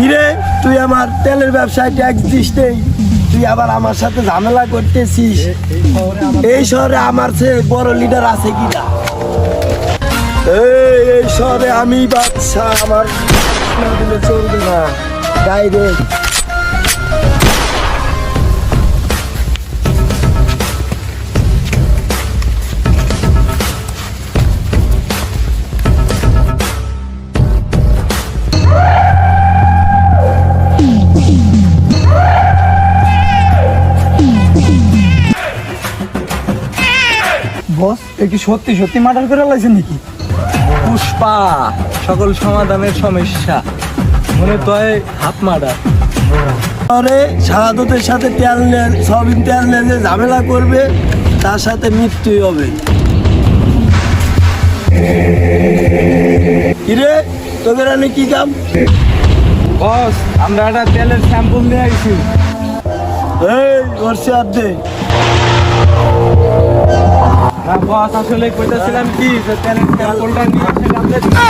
কিরে তুই আমার তেলের ব্যবসায় ট্যাক্স দিস নেই, তুই আবার আমার সাথে ঝামেলা করতেছিস। এই শহরে আমার সে বড় লিডার আছে কি না এই শহরে আমি বাচ্চা আমার চলবে না। ডাইরেক্ট বস এ কি সত্যি সত্যি মার্ডার করে লাইছেন নাকি? পুষ্পা সকল সমাধানের সমস্যা। মনে তয় হাত মারা পরে শাহাদতের সাথে তেল সবিন তেল যে ঝামেলা করবে তার সাথে মৃত্যুই হবে। কিরে তোদের আমি কি কাম? বস আমরা একটা তেলের স্যাম্পল নিয়ে আইছি। এই বর্ষে আর দে। বস আসলে কইতাছিলাম কি যে তেলের ক্যাপলটা নিয়ে